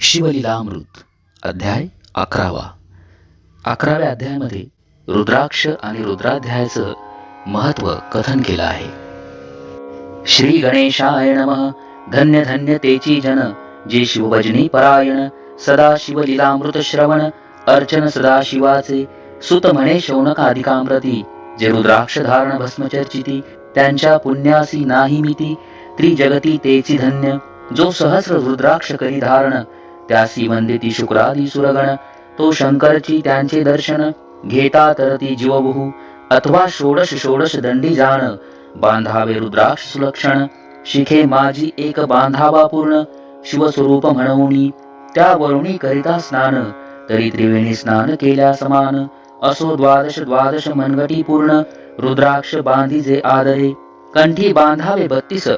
शिवलीलामृत अध्याय अकरावा. अकराव्या अध्यायामध्ये रुद्राक्ष आणि रुद्राध्यायाचं महत्त्व कथन केलं आहे. श्री गणेशाय नम. धन्य धन्य तेची जन जे शिवभजनी परायण सदा शिवलीलामृत श्रवण अर्चन सदा शिवाचे सुत म्हणे शौनकाधिकामृती जे रुद्राक्ष धारण भस्मचर्चिती त्यांच्या पुण्यासी नाही मिती त्रिजगती तेची धन्य जो सहस्र रुद्राक्ष करी धारण त्यासी वंदिती शुक्रादी सुरगण तो शंकरची त्यांचे दर्शन घेता तर ती जीवबहू अथवा षोडश षोडश दंडी जाण बांधावे रुद्राक्ष सुलक्षण शिखे माझी एक बांधावा पूर्ण शिवस्वरूप म्हणूनी त्या वरुणी करिता स्नान तरी त्रिवेणी स्नान केल्या समान असो द्वादश द्वादश मनगटी पूर्ण रुद्राक्ष बांधीजे आदरे कंठी बांधावे बत्तीस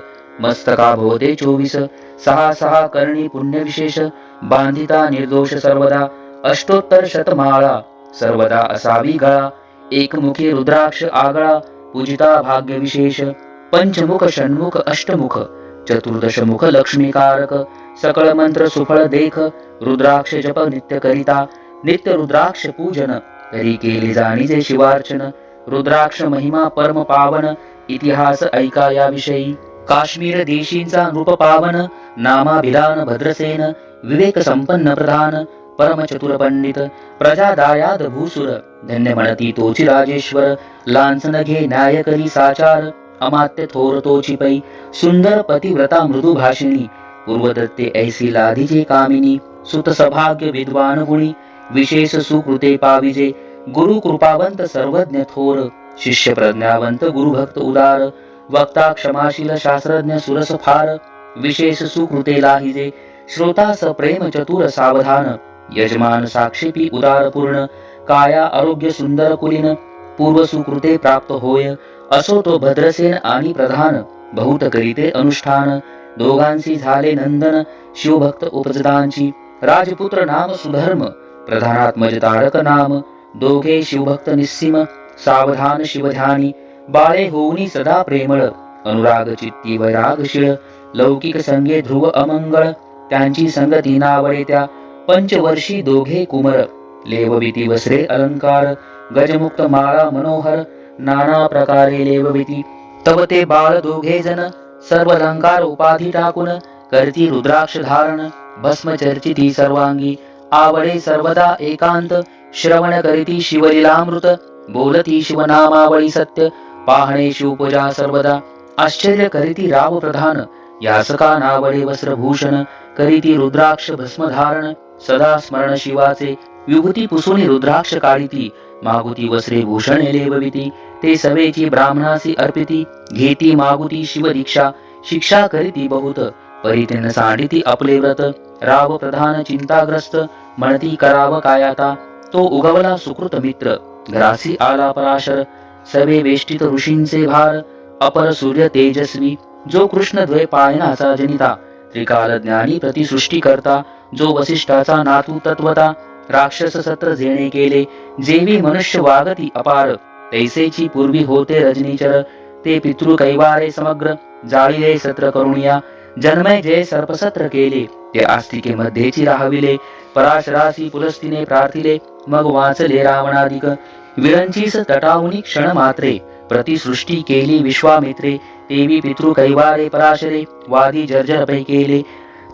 मस्तका भोवते चोवीस सहा सहा करणी पुण्य विशेष बांधिता निर्दोष सर्वदा अष्टोत्तर शतमाळा सर्वदा असावी गळा एकमुखी रुद्राक्ष आगळा पूजिता भाग्य विशेष पंचमुख षण्मुख अष्टमुख चतुर्दश मुख लक्ष्मीकारक सकळ मंत्र सुफळ देख रुद्राक्ष जप नित्य करिता नित्य रुद्राक्ष पूजन तरी केले जाणीजे शिवार्चन रुद्राक्ष महिमा परम पावन इतिहास ऐका याविषयी. काश्मीर देशींचा नृप पावन नामाभिधान भद्रसेन विवेक संपन्न प्रधान परम चतुर पंडित प्रजादायाद भूसुर धन्य म्हणती तोची राजेश्वर लांसन घे न्याय करी साचार अमात्य थोर तोची पै सुंदर पतिव्रता मृदू भाषिणी पूर्वदत्ते ऐसी लाधीजे कामिनी सुत सभाग्य विद्वान गुणी विशेष सुकृते पाविजे गुरु कृपावंत सर्वज्ञ थोर शिष्य प्रज्ञावंत गुरुभक्त उदार वक्ता क्षमाशील शास्त्रज्ञ सुरस फार विशेष सुकृते लाहिजे श्रोता स प्रेम चतुर सावधान यजमान साक्षेपी उदार पूर्ण काया आरोग्य सुंदर कुलीन पूर्व सुकृते प्राप्त होय असो तो भद्रसेन आणि प्रधान बहुत करीते अनुष्ठान दोघांशी झाले नंदन शिवभक्त उपजदांची राजपुत्र नाम सुधर्म प्रधानात्मज तारक नाम दोघे शिवभक्त निस्सिम सावधान शिवध्यानी बाळे होऊनी सदा प्रेमळ. अनुराग चित्ती वैरागशीळ लौकिक संगे ध्रुव अमंगळ. त्यांची संगती नावडे त्या. पंचवर्षी दोघे कुमर. लेवविती वसरे अलंकार. गजमुक्त माळा मनोहर. नाना प्रकारे लेवविती तव ते बाळ दोघे जन. सर्व अलंकार उपाधी टाकून. करती रुद्राक्ष धारण. भस्म चर्चिती सर्वांगी. आवडे सर्वदा एकांत. श्रवण करीती शिवलीलामृत. बोलती शिवनामावळी सत्य. पाहणे शिवपूजा सर्वदा। आश्चर्य करीती राव प्रधान यासका नावडे वस्त्रभूषण करीती रुद्राक्ष भस्मधारण सदा स्मरण शिवाचे। विभूती पुसुनी रुद्राक्ष काढिती मागुती वस्त्रे भूषण लेवविती। ते सवेची ब्राह्मणासी अर्पिती घेती मागुती शिव दीक्षा। शिक्षा करीती बहुत परितेन सांडिती आपले व्रत। राव प्रधान चिंताग्रस्त म्हणती कराव कायाता। तो उगवला सुकृत मित्र घरासी आला पराशर सवे वेष्टित ऋषींचे भार अपर सूर्य तेजस्वी जो कृष्ण द्वैपायनाचा जनिता त्रिकाल ज्ञानी प्रतिसृष्टी करता जो वसिष्ठाचा नातू तत्वता राक्षस सत्र जेणे केले जेवी मनुष्य वागती अपार तैसेची पूर्वी होते रजनीचर ते पितृ कैवारे समग्र जाळीले सत्र करुणिया जन्मय जय सर्पसत्र केले ते आस्तिके मध्येची राहविले पराशरासी पुलस्तीने प्रार्थिले मग वाचले रावणाधिक विरंचीस तटावनी क्षण मात्रे प्रतिसृष्टी केली विश्वामित्रे देवी पितृ कैवारे पराशरे वादी जर्जर पै केले.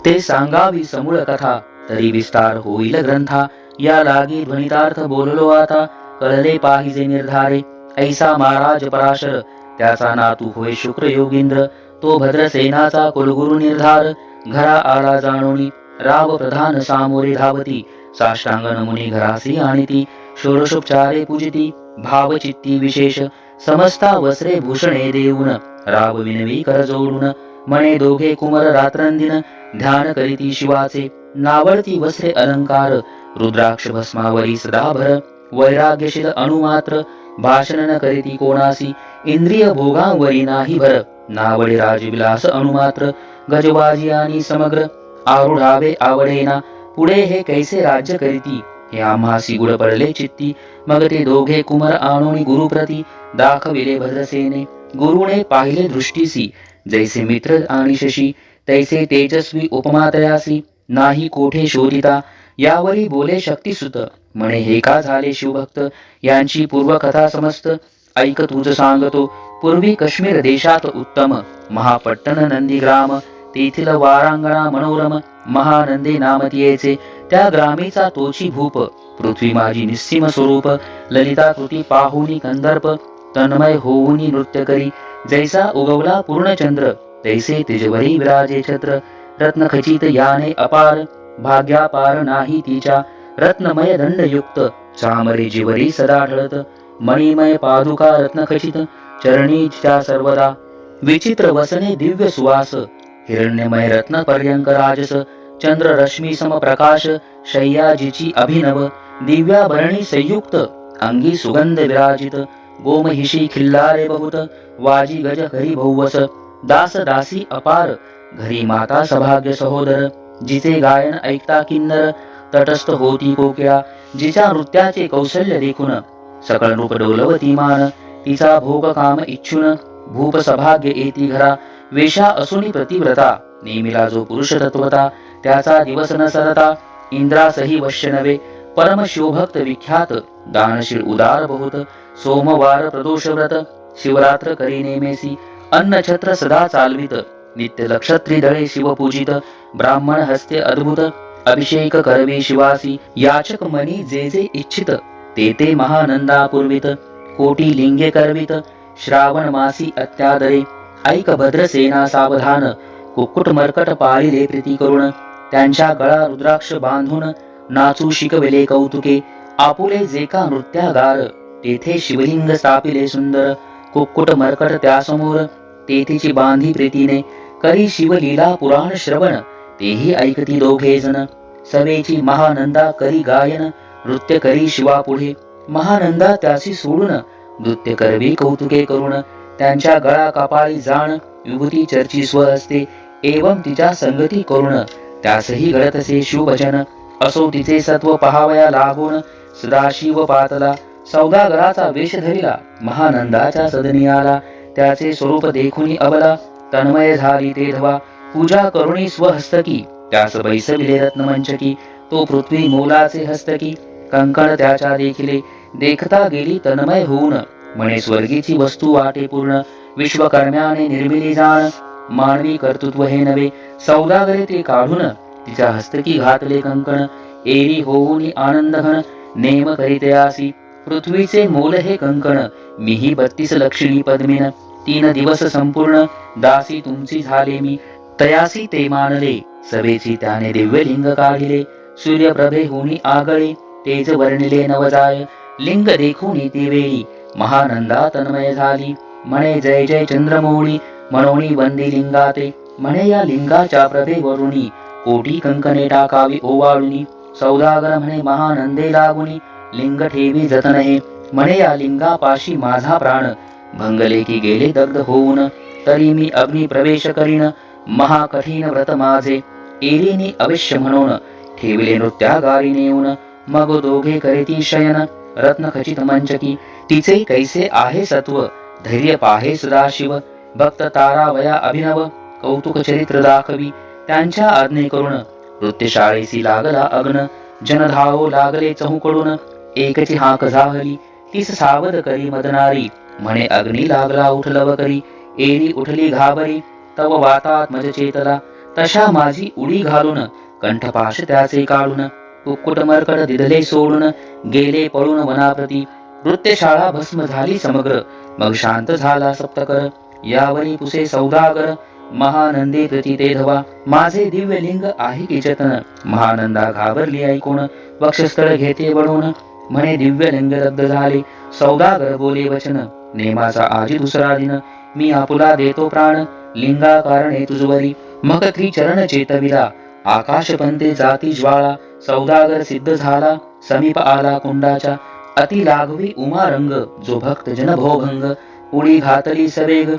ते सांगावी समूळ कथा तरी विस्तार होईल ग्रंथा. या लागी ध्वनितार्थ बोललो आता कळले पाहिजे निर्धारे. ऐसा महाराज पराशर त्याचा नातू होय शुक्र योगिंद्र. तो भद्रसेनाचा कुलगुरु निर्धार घरा आला जाणोनी. राव प्रधान सामोरे धावती साष्टांगन मुनी घरासी आणि ती षोडशोपचारे पूजिती भावचित्ती विशेष समस्ता वस्त्रे भूषणे देऊन राव विनवी कर जोडून मने दोघे कुमर रात्रंदिन ध्यान करीती शिवाचे नावडती वस्त्रे अलंकार रुद्राक्ष भस्मावरी सदाभर वैराग्यशील अणुमात्र भाषण न करीती कोणासी इंद्रिय भोगांवरी नाही भर नावडे राजविलास अणुमात्र गजबाजी आणि समग्र आरुढावे आवडेना पुढे हे कैसे राज्य करीती? हे आम्हासी गुड पडले चित्ती. मग ते दोघे कुमार आणून गुरुप्रती दाखविले भद्रसेने. गुरुने पाहिले दृष्टीसी. जैसे मित्र आणि शशी तैसे तेजस्वी उपमातयासी नाही कोठे शोधिता यावरी बोले शक्तिसुत. म्हणे हे का झाले शिवभक्त? यांची पूर्वकथा समस्त. ऐक तुझ सांगतो. पूर्वी काश्मीर देशात उत्तम. महापट्टण नंदीग्राम. तेथील वारांगणा मनोरम. महानंदी नामतीयेचे त्या ग्रामीचा तोची भूप पृथ्वी माझी निस्सीम स्वरूप ललिता कृती पाहुनी कंदर्प तन्मय होऊनी नृत्य करी जैसा उगवला पूर्णचंद्र तैसे तिजवरी विराजे छत्र रत्न खचित याने अपार भाग्यापार नाही तिच्या रत्नमय दंडयुक्त चामरी जिवरी सदा ढळत मणिमय पादुका रत्न खचित चरणीच्या सर्वदा विचित्र वसने दिव्य सुवास हिरण्यमय रत्न पर्यंक राजस चंद्र रश्मी सम प्रकाश शय्याजीची अभिनव दिव्या भरणी संयुक्त अंगी सुगंध विराजित गोमहिषी खिल्लारे बहुत वाजी गज घरी भौवस दास दासी अपार घरी माता सभाग्य सहोदर जिचे गायन ऐकता किन्नर तटस्थ होती कोकिळा जिच्या नृत्याचे कौशल्य देखून सकळ रूप डोलवती मान तिचा भोग काम इच्छुन भूप सभाग्य येती घरा वेशा असुनी प्रतिव्रता नेमिला जो पुरुष तत्वता त्याचा दिवस न सरता इंद्रासही वश्य नवे परम शिवभक्त विख्यात दानशील उदार बहुत. सोमवार प्रदोष व्रत शिवरात्र करी नेमेसी. अन्न छत्र सदा चालवित. नित्य लक्षत्री दळे शिव पूजित. ब्राह्मण हस्ते अद्भुत. अभिषेक करवी शिवासी. याचक मनी जे जे इच्छित ते ते महानंदापूर्वित. कोटी लिंगे करवित. श्रावण मासी अत्यादरे. ऐक भद्रसेना सावधान. कुक्कुट मर्कट पाळिले प्रीती करुण. त्यांच्या गळा रुद्राक्ष बांधून नाचू शिकविले कौतुके. आपुले जे का नृत्यागार तेथे शिवलिंग स्थापिले सुंदर. कुक्कुट मरकट त्यासमोर तेथेची बांधी प्रीतीने. करी शिवलीला पुराण श्रवण तेही ऐकती दोघे जण. सवेची महानंदा करी गायन नृत्य करी शिवा पुढे महानंदा त्यासी सोडून नृत्य करवी कौतुके करून त्यांच्या गळा कपाळी जाण युवती चर्ची स्व असते. एवं तिच्या संगती करून त्यासही घडत असे शिवभजन असो तिचे सत्व पहावया लागून. सदाशिव पातला. सौदागराचा वेश धरिला. महानंदाच्या सदनी आला त्याचे स्वरूप देखुनी अबला. तन्मय झाली ते धवा पूजा करुणी स्वहस्तकी. त्यास बैसविले रत्नमंचकी. तो पृथ्वी मोलाचे हस्तकी. कंकण त्याच्या देखिले. देखता गेली तन्मय होऊन. म्हणे स्वर्गीची वस्तू वाटे पूर्ण विश्वकर्म्याने निर्मिली जाण. मानवी कर्तृत्व हे नव्हे. सौदागरे ते काढून तिच्या हस्तकी घातले कंकण. एरी होऊन आनंद घन नेम करीतयासी पृथ्वीचे मोल हे कंकण. मीही बत्तीस लक्षणी पद्मिन. तीन दिवस संपूर्ण. दासी तुमची झाले मी. तयासी ते मानले. सभेची त्याने दिव्य लिंग काढिले. सूर्यप्रभे होणी आगळे. तेज वर्णिले नवजाय. लिंग देखून ती वेळी. महानंदा तन्मय झाली. म्हणे जय जय चंद्रमौळी. मनोनी वंदी लिंगाते म्हणे या लिंगाच्या प्रभे वरुणी कोटी कंकणे टाकावी ओवाळुनी सौदागर म्हणे महानंदे लागुनी लिंग ठेवी जतन हे म्हणे या लिंगापाशी माझा प्राण भंगले की गेले दग्ध होऊन तरी मी अग्नी प्रवेश करीन महाकठीण व्रत माझे एरीने अवश्य म्हणून ठेवले नृत्यागारी नेऊन मग दोघे करीती शयन रत्न खचित मंचकी तिचे कैसे आहे सत्व धैर्य पाहे सदाशिव भक्त तारावया अभिनव कौतुक चरित्र दाखवी त्यांच्या आज्ञे करून नृत्यशाळेसी लागला अग्न जनधावो लागले चहूकडून. एकची हाक झाहली तीस सावध करी मदनारी. म्हणे अग्नी लागला उठलव करी एरी उठली घाबरी. तव वातात मज चेतला तशा माझी उडी घालून. कंठपाश त्याचे काढून कुक्कुट मरकड दिदले सोडून. गेले पळून वनाप्रती. नृत्यशाळा भस्म झाली समग्र. मग शांत झाला सप्तकर. यावरी पुसे सौदागर महानंदी प्रती ते धवा माझे दिव्य लिंग आहे की जतन महानंदा घाबरली ऐकून वक्षस्थळ घेते वळून म्हणे दिव्य लिंग रद्द झाले. सौदागर बोले वचन नेमाचा आजी दुसरा दिन. मी आपुला देतो प्राण. लिंगा कारणे तुझवरी. मग त्रिचरण चेतविला. आकाश पंते जाती ज्वाळा. सौदागर सिद्ध झाला. समीप आला कुंडाच्या. अति लागवी उमा रंग. जो भक्त जन भोभंग उडी घातली सवेग.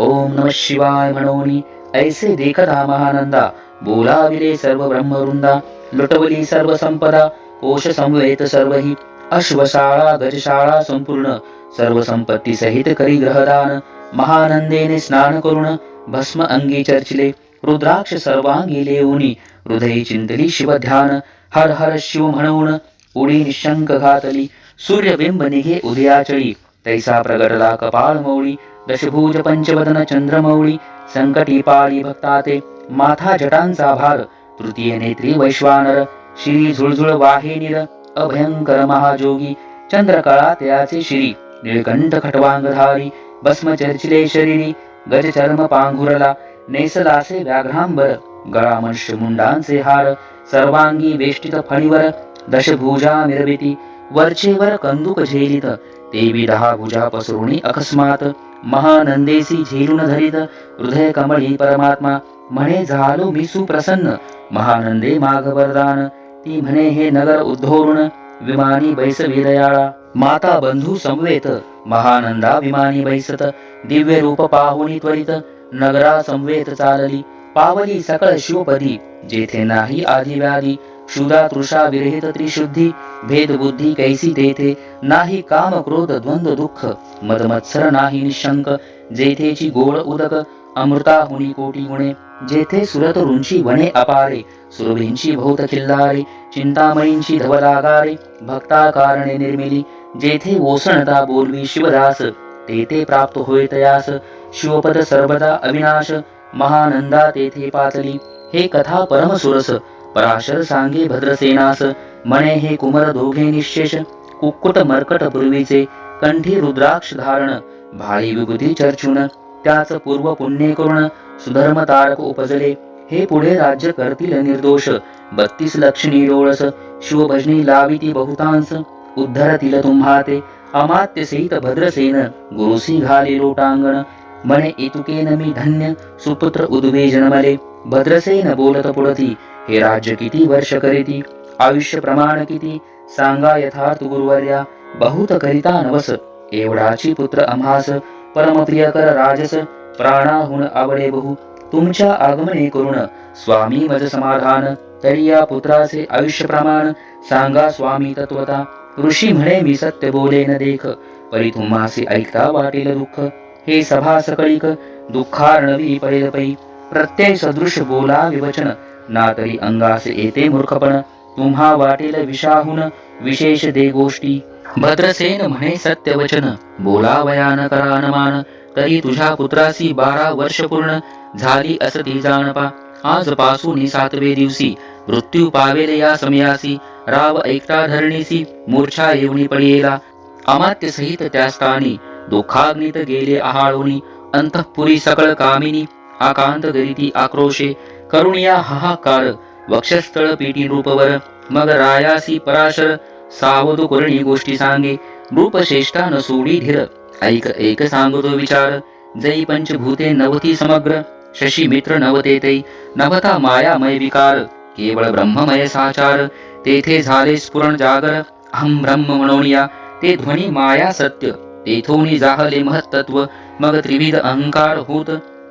ओम नम शिवाय म्हणोनी ऐसे देखता महानंदा। बोलाविले सर्व ब्रह्मवृंदा लुटवली सर्व संपदा कोश संवेत सर्व ही अश्वशाळा गजशाळा संपूर्ण। सर्व संपत्ती सहित करी ग्रहदान महानंदेने स्नान करून भस्म अंगी चर्चिले। रुद्राक्ष सर्वांगी लेऊनी हृदय चिंतली शिव ध्यान। हर हर शिव म्हणून। उडी निशंक घातली। सूर्यबिंब निघे उदयाचळी। तैसा प्रगटला कपाळ मौळी। दशभुज पंचवदन चंद्रमौळी संकटी पाळी भक्ताते माथा जटांचा भार तृतीय नेत्री वैश्वानर श्री झुळझुळ वाहिनीर अभयंकर महाजोगी चंद्रकळा त्याचे श्री निळकंठ खटवांगधारी भस्म चर्चिले शरीरी गज चर्म पांघुरला नेसलासे व्याघ्रांबर गळा मनुष्य मुंडांचे हार सर्वांगी वेष्टित फणीवर दशभुजा मिरबिती वरचेवर कंदुक झेलित देवी दहा भुजा पसरुणी अकस्मात महानंदेसी झेलून धरित हृदय कमळी परमात्मा म्हणे झालो मी सुप्रसन्न महानंदे माघ वरदान ती म्हणे हे नगर उद्धोरुण विमानी बैस विरयाळा माता बंधू समवेत महानंदा विमानी बैसत दिव्य रूप पाहुणी त्वरित नगरा समवेत चालली पावली सकळ शिवपदी जेथे नाही आधी व्याधी क्षुधा तृषा विरहित त्रिशुद्धी भेद बुद्धी कैसी तेथे नाही काम क्रोध द्वंद्व दुःख. मदमत्सर नाही निशंक. जेथेची गोड उदक अमृता हुनी कोटी गुणे. जेथे सुरत रुंची वने अपारे. सुरभींची भोवत खिल्लारे. चिंतामणींची धवलागारे भक्ता कारणे निर्मिली. जेथे ओसणता बोलवी शिवदास. तेथे प्राप्त होय तयास. शिवपद सर्वदा अविनाश. महानंदा तेथे पातली. हे कथा परमसुरस. पराशर सांगे भद्रसेनास मणे हे कुमर दोघे निशेष कुक्कुट मर्कट पूर्वीचे कंठी रुद्राक्ष धारण भाळी विभूती चर्चून त्याच पूर्व पुण्य करून सुधर्म तारक उपजले. हे पुढे राज्य करतील निर्दोष बत्तीस लक्ष्मी डोळस शिवभजनी लाविती बहुतांस उद्धरतील तुम्हा ते अमात्य सहित भद्रसेन गुरुसी घाली लोटांगण मने इतुकेन मी धन्य सुपुत्र उद्वे जन्मले. भद्रसेन बोलत पुढती हे राज्य किती वर्ष करीती? आयुष्य प्रमाण किती? सांगा यथार्थ गुरुवर्या बहुत करिता नवस. एवढाची पुत्र अम्हास परमप्रिय कर राजस प्राणाहून आवडे बहु. तुमच्या आगमने करुण स्वामी मज समाधान. तरी या पुत्राचे आयुष्य प्रमाण सांगा स्वामी तत्वता. ऋषी म्हणे मी सत्य बोले न देख. परी तुम्हासी ऐकता वाटेल दुःख. हे सभा सकळीक दुःखार्णवी पडेल पै. प्रत्यय सदृश बोला विवचन. ना तरी अंगास येते मूर्खपण. तुम्हा वाटेल विषाहून विशेष दे गोष्टी. भद्रसेन म्हणे सत्यवचन बोलावयान वयान करानमान तरी तुझ्या पुत्रासी बारा वर्ष पूर्ण झाली असती जाणपा. आज पासून सातवे दिवशी मृत्यू पावेल या समयासी. राव ऐकता धरणीसी मूर्छा येऊनी पडियेला. अमात्य सहित त्या स्थानी दुःखाग्नित गेले आहाळोनी. अंतःपुरी सकळ कामिनी आकांत गरिती आक्रोशे. करुणिया हाहाकार वक्षस्थळ पीठी रूपवर मग रायासी पराशर सावधू करणी गोष्टी सांगे रूपश्रेष्ठा न सोडी धीर. ऐक एक सांगतो विचार जै पंचभूते नवती समग्र शशी मित्र नवते तै नवता मायामय विकार केवळ ब्रह्ममय साचार तेथे झाले स्फुरण जागर अहम ब्रह्म म्हणूया ते ध्वनी माया सत्य तेथोनी जाहले महत्त्व मग त्रिविध अहंकार होत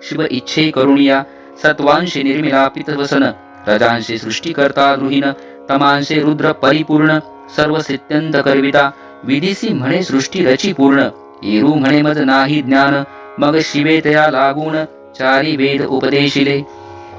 शिव इच्छे करुणिया सत्वांशी निर्मिला पितवसन रजांशी सृष्टीकर्ता गृहिण गृहीन तमांशे रुद्र परिपूर्ण सर्व सित्यंत करविता विदिसी म्हणे सृष्टी रची पूर्ण येरू म्हणे मज नाही ज्ञान मग शिवे तया लागून चारी वेद उपदेशिले.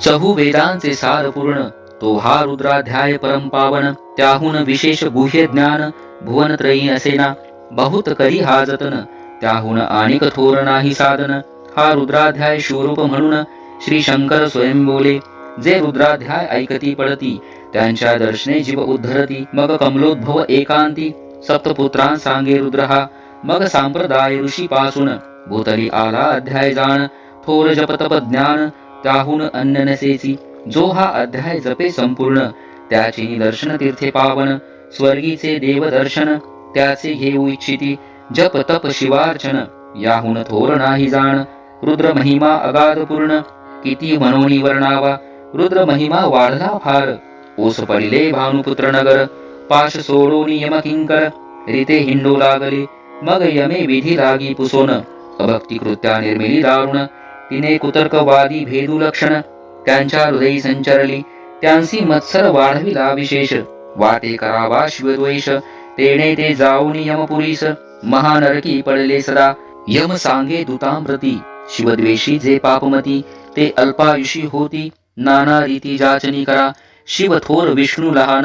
चहू वेदांचे सार पूर्ण तो हा रुद्राध्याय परमपावन त्याहून विशेष गुह्य ज्ञान भुवन त्रयी असेना बहुत करी हा जतन त्याहून आणिक थोर नाही साधन हा रुद्राध्याय शूरूप म्हणून श्री शंकर स्वयं बोले जे रुद्राध्याय ऐकती पडती त्यांच्या दर्शने जीव उद्धरती. मग कमलोद्भव एकांती सप्तपुत्रां सांगे रुद्र हा मग सांप्रदाय ऋषी पासून भूतली आला अध्याय जाण. थोर जपतप ज्ञान त्याहून अन्न नसेची जो हा अध्याय जपे संपूर्ण त्याचे दर्शन तीर्थे पावन. स्वर्गीचे देव दर्शन त्याचे घेऊ इच्छिती. जप तप शिवार्चन याहून थोर नाही जाण. रुद्र महिमा अगाध पूर्ण किती मनोनी वर्णावा रुद्र महिमा वाढला फार. ओस पडिले भानुपुत्र नगर. पाश सोडून यम किंकर. रिते हिंडू लागले. मग यमे विधी लागी पुसोन. अभक्ती कृत्या निर्मिली दारुण. तिने कुतर्कवादी भेदू लक्षण. त्यांच्या हृदयी संचरली. त्यांसी मत्सर वाढविला विशेष वाटे करावा शिवद्वेष. तेने ते जाऊन यमपुरीस महानरकी पडले सदा. यम सांगे दूतांप्रती शिवद्वेषी जे पापमती. ते अल्पायुषी होती. नाना रीती जाचनी करा. शिव थोर विष्णू लहान.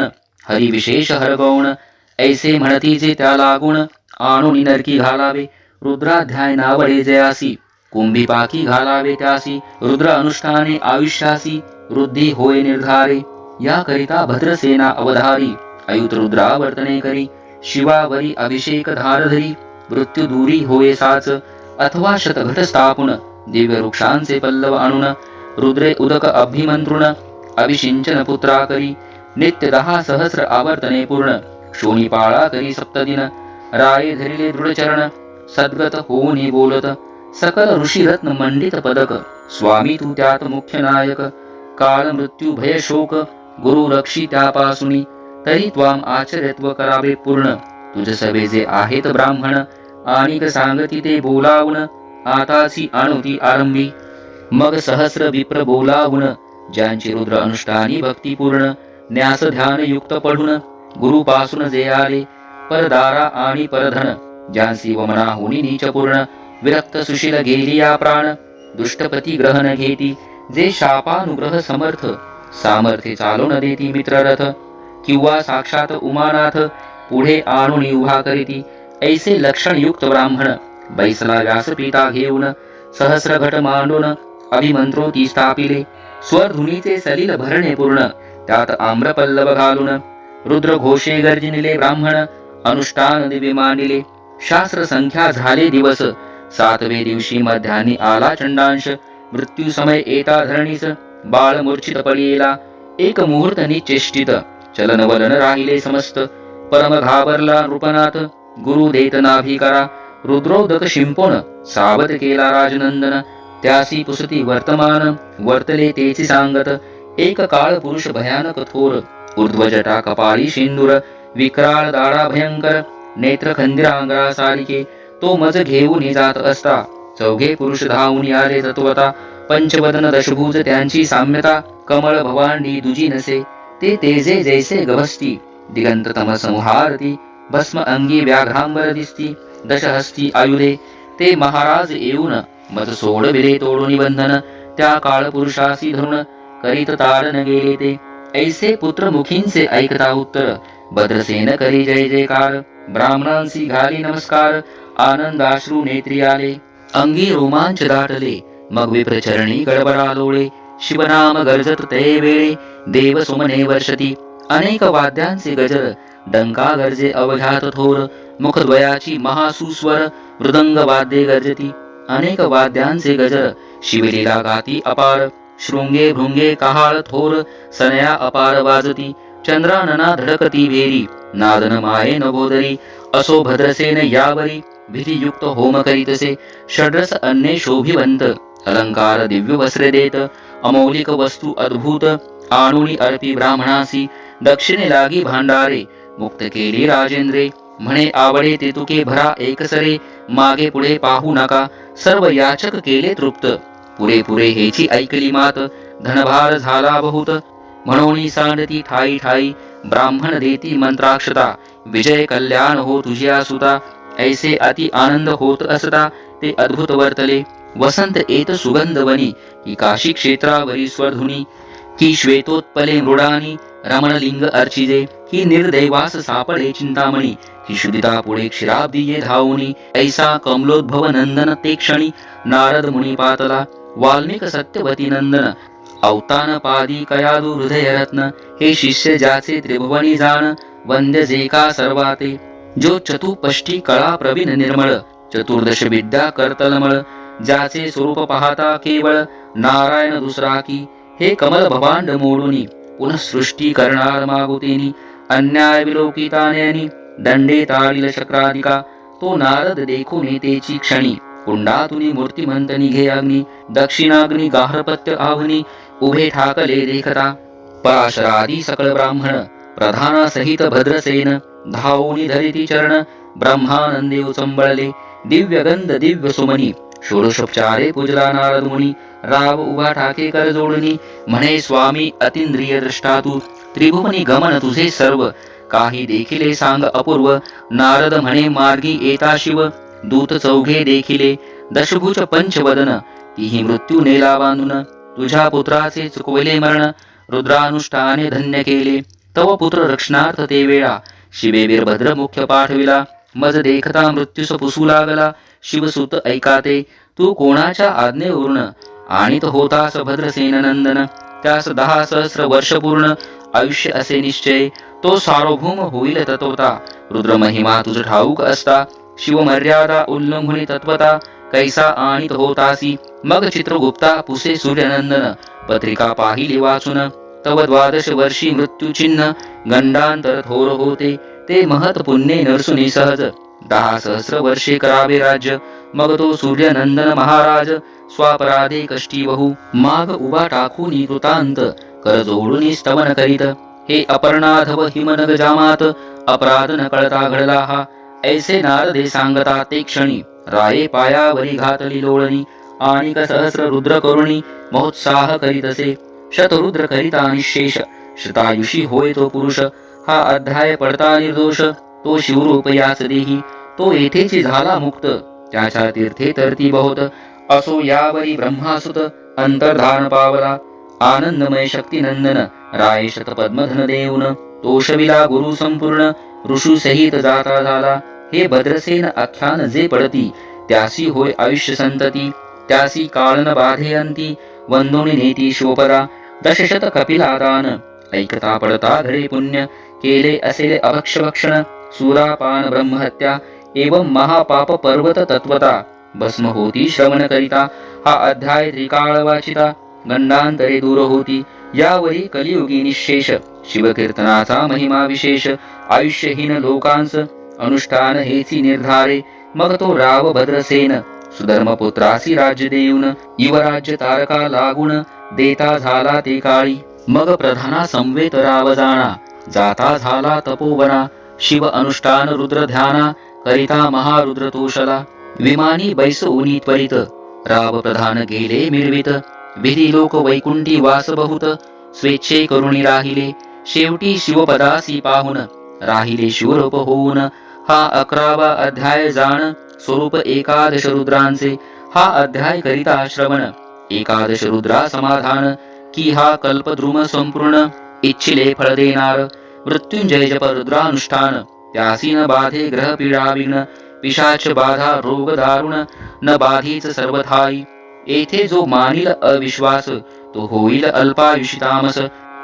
हरिविशेष हरगौण. ऐसे म्हणतीचे त्या गुण आणून नरकी घालावे. रुद्राध्याय नावडे जयासी. कुंभी पाकी घालावे त्यासी. रुद्र अनुष्ठाने आयुष्यासी. वृद्धी होय निर्धारे. या करिता भद्रसेना अवधारी. अयुत रुद्रावर्तने करी. शिवावरी अभिषेक धारधरी. मृत्यू दूरी होय साच. अथवा शतघट स्थापुन. दिव्य वृक्षांचे पल्लव आणून रुद्रे उदक अभिमंत्रुण अभिषिंचन पुत्रा करी नित्य दहा सहस्र आवर्तने पूर्ण शोणी पाळा करी सप्तदिन राये धरिले दृढचरण सद्गत होऊनी बोलत सकल ऋषी रत्न मंडित पदक स्वामी तू त्यात मुख्य नायक काळ मृत्यू भय शोक गुरु रक्षी त्यापासुनी तरी त्वाम आचर्यत्व करावे पूर्ण तुझ सभे जे आहेत ब्राह्मण आणि सांगती ते बोलावून आताची आणुती आरंभी. मग सहस्र विप्र बोलावून ज्यांची रुद्र अनुष्ठानी भक्तिपूर्ण न्यास ध्यान युक्त पढून गुरुपासून जे आले परदारा आणि परधन ज्यांसी वमना होनी नीचपूर्ण विरक्त सुशील गेली या प्राण दुष्टपती ग्रहण घेती जे शापानुग्रह समर्थ सामर्थ्य चालून देती मित्ररथ. किंवा साक्षात उमानाथ पुढे आणून उभा करीती ऐसे लक्षणयुक्त ब्राह्मण बैसला व्यासपीता घेऊन सहस्र घट मांडून अभिमंत्रोती स्थापिले स्वरधुनीचे सलील भरणे पूर्ण त्यात आम्रपल्लव घालून रुद्र घोषे गर्जनिले ब्राह्मण अनुष्ठान दिवे मांडिले. शास्त्र संख्या झाले दिवस सातवे दिवशी मध्यानी आला चंडांश मृत्यू समय येता धरणीस बाळ मूर्छित पडिला एक मुहूर्त निचेष्टित चलन वलन राहिले समस्त परम घाबरला नृपनाथ गुरु देत नाभी करा. रुद्रोदक शिंपोन सावध केला राजनंदन त्यासी पुसती वर्तमान वर्तले तेची सांगत एक काळ पुरुष भयानक थोर ऊर्ध्वजटा कपाळी शेंदूर विक्राळ दाडा भयंकर नेत्र खंदिरांगरा सारिके तो मज घेऊन जात असता चौघे पुरुष धावून आले तत्वता पंचवदन दशभूज त्यांची साम्यता कमळ भवानी दुजी नसे ते तेजे जैसे गभस्ती दिगंत तम संहारती भस्म अंगी व्याघ्रांबर दिसती दशहस्ती आयुधे ते महाराज येऊन मत सोडविले तोडून बंधन त्या काळ पुरुषासी धरून करीत ताडन गेले ते. ऐसे पुत्र मुखींचे ऐकता उत्तर भद्रसेन करी जय जयकार. ब्राह्मणांसी घाली नमस्कार आनंदाश्रू नेत्री आले अंगी रोमांच दाटले मग विप्रचरणी गडबडा लोळे. शिवनाम गरजत ते वेळे देव सुमने वर्षती. अनेक वाद्यांचे गजर डंका गरजे अवघ्यात थोर. मुखद्वयाची महासुस्वर मृदंग वाद्ये गर्जती। अनेक वाद्यांचे गजर शिवलीला गाती अपार। शृंगे भृंगे कहाळ थोर सनया अपार वाजती। चंद्रानना धडकती वेरी। नादन माये नभोदरी। असो भद्रसेन यावरी। भीतीयुक्त होम करीतसे। षड्रस अन्ये शोभिवंत अलंकार दिव्य वस्त्रे देत। अमौलिक वस्तू अद्भुत। आणुणी अर्पी ब्राह्मणासी। दक्षिणे लागी भांडारे मुक्त केली राजेंद्रे म्हणे आवडे ते तुके भरा एकसरे मागे पुढे पाहू नका. सर्व याचक केले तृप्त. पुरे पुरे हेची ऐकली मात. धनभार झाला बहुत. म्हणून सांडती ठाई ठाई. ब्राह्मण देती मंत्राक्षता. विजय कल्याण हो तुझ्या सुता. ऐसे अति आनंद होत असता ते अद्भुत वर्तले. वसंत येत सुगंध वनी की काशी क्षेत्रावरी स्वरधुनी की श्वेतोत्पले मृडानी. रमणलिंग अर्चिजे ही निर्दैवास सापडे चिंतामणी की शुदिता पुढे क्षीराब्दिये धावुनी ऐसा कमलोद्भव नंदन ते क्षणी नारद मुनी पातला वाल्मिक सत्यवती नंदन अवतान पादी कयादू हृदय रत्न हे शिष्य ज्याचे त्रिभुवनी जाण वंद्य जे का सर्वाते जो चतुपष्टी कळा प्रवीण निर्मळ चतुर्दश विद्या कर्तलमळ ज्याचे स्वरूप पाहता केवळ नारायण दुसरा की हे कमल भवांड मोडुनी पुनः सृष्टी करणार मागुतेनी अन्याय विलोकितान्यानी दंडे ताळील शक्राधिका तो नारद देखून तेची क्षणी कुंडातुनी मूर्तिमंत निघे अग्नी दक्षिणाग्नी गार्हपत्य आवनी उभे ठाकले देखता पराशरादी सकळ ब्राह्मण प्रधानासहित भद्रसेन धावूनी धरिती चरण ब्रह्मानंदे उचंबळले दिव्य गंध दिव्य सुमनी षोडशोपचारे पूजला नारद मुनी राव उभा ठाके कर जोडणी. म्हणे स्वामी अतिंद्रिय दृष्टा तू. त्रिभुवनी गमन तुझे सर्व. काही देखिले सांग अपूर्व. नारद म्हणे मार्गी येता शिव. दूत चौघे देखिले. दशभुज पंचवदन तीही मृत्यू नेला बांधून. तुझ्या पुत्राचे चुकवले मरण. रुद्रानुष्ठाने धन्य केले. तव पुत्र रक्षणार्थ ते वेळा. शिवे वीरभद्र मुख्य पाठविला. मज देखता मृत्यूस पुसू लागला. शिवसुत ऐकाते. तू कोणाच्या आज्ञेवरून आणि तो होता भद्रसेन नंदन त्यास दहा सहस्र वर्ष पूर्ण. आयुष्य असे निश्चय. तो सार्वभौम होईल तत्वता. रुद्र महिमा तुझ ठाऊक असता. शिवमर्यादा उल्लंघुनी तत्वता. कैसा आणीत होतासी. मग चित्रगुप्ता पुसे सूर्यनंदन. पत्रिका पाहिली वाचून. तव द्वादश वर्षी मृत्यू चिन्ह. गंडांतर थोर होते. ते महत पुण्ये नरसुनी सहज. दहा सहस्र वर्षे करावे राज्य. मग तो सूर्यनंदन महाराज. स्वापराधे कष्टी बहु माग उभा टाकून कृतांत कर जोडून स्तवन करीत। हे अपर्णाधव हिमनग जामात। अपराध न कळता घडला हा ऐसे नारदे सांगता ते क्षणी। राये पायावरी घातली लोळणी आणि सहस्र रुद्र करुणी। महोत्साह करीत असे शतरुद्र करिता निशेष। शतायुषी होय तो पुरुष। हा अध्याय पडता निर्दोष। तो शिवरूप याच देही। तो येथेची झाला मुक्त। त्याच्या तीर्थे तरती बहुत। असो यावरी ब्रह्मासुत अंतर्धान पावला आनंदमय शक्ती नंदन राय शत पद्मधन देऊन तोषविला गुरु संपूर्ण ऋषू सहित जाता झाला। हे भद्रसेन आख्यान जे पडती त्यासी होय आयुष्य संतती त्यासी काळन बाधेयंती वंदोनी नेती शोपरा दशशत कपिला दान ऐकता पडता घडे पुण्य केले असेले अभक्षभक्षण सुरापान ब्रह्महत्या एवं महापाप पर्वत तत्वता। भस्म होती श्रवण करिता हा अध्याय त्रिकाळ वाचिता गंडांतरे दूर होती यावरी कलियुगी निशेष शिवकीर्तनाचा महिमा विशेष. आयुष्यहीन लोकांस अनुष्ठान हेची निर्धारे. मग तो राव भद्रसेन सुधर्मपुत्रासी राज्य देऊन युवराज्य तारका लागून देता झाला ते काळी. मग प्रधाना संवेत राव जाणा जाता झाला तपोवना. शिव अनुष्ठान रुद्र ध्याना करिता महारुद्र तोषला. विमानी बैसोनी त्वरित। राव प्रधान गेले मिरवित विधी लोक वैकुंठी वास बहुत स्वेच्छे करुणी राहिले। शेवटी शिवपदासी पाहून। राहिले शिवरूप होऊन हा अकरावा अध्याय जाण। स्वरूप एकादश रुद्रांचे। हा अध्याय करिता श्रवण। एकादश रुद्रा समाधान। की हा कल्पद्रुम संपूर्ण। इच्छिले फळ देणार। मृत्युंजय जप रुद्रानुष्ठान त्यासीन बाधे ग्रह पीडा विघ्न पिशाच बाधा रोग दारुण न बाधीच सर्वथाई. येथे जो मानिल अविश्वास तो होईल अल्पायुषितामस.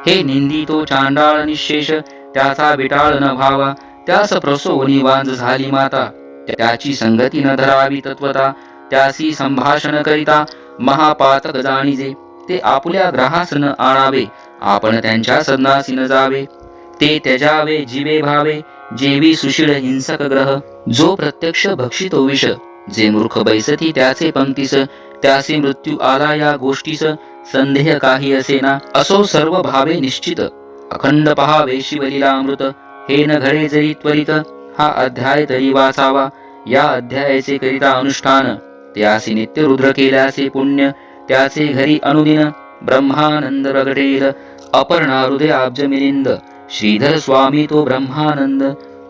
हे निंदी तो चांडाळ निशेष त्याचा विटाळ न भावा त्यास प्रसोनी वांज झाली माता. त्याची संगती न धरावी तत्वता. त्यासी संभाषण करिता महापातक जाणीजे. ते आपल्या ग्रहास न आणावे. आपण त्यांच्या सन्नासी न जावे. ते त्याजावे जीवे भावे. जेवी सुशील हिंसक ग्रह. जो प्रत्यक्ष भक्षितो विष जे मूर्ख बैसती त्याचे पंक्तीस त्याचे मृत्यू आला या गोष्टीस. संदेह काही असेना असो सर्व भावे निश्चित. अखंड पहावे शिवलीला अमृत. हे न घडे जरी त्वरित हा अध्याय तरी वाचावा. या अध्यायाचे करिता अनुष्ठान. त्यासी नित्य रुद्र केल्याचे पुण्य त्याचे घरी अनुदिन. ब्रह्मानंद प्रगटेल अपर्णा हृदय अब्ज मिलिंद श्रीधर स्वामी तो ब्रह्मानंद.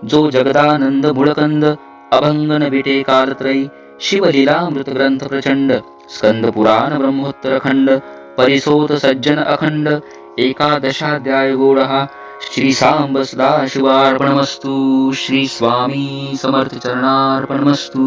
जो जगदानंद मुळकंद अभंगन बिटे कालत्रयी शिवलीलामृत ग्रंथ प्रचंड स्कंद पुराण ब्रह्मोत्तर खंड परिसोत सज्जन अखंड एकादशाध्याय गोडहा श्री सांब सदा शिवार्पणमस्तू श्री स्वामी समर्थ चरणार्पणमस्तू।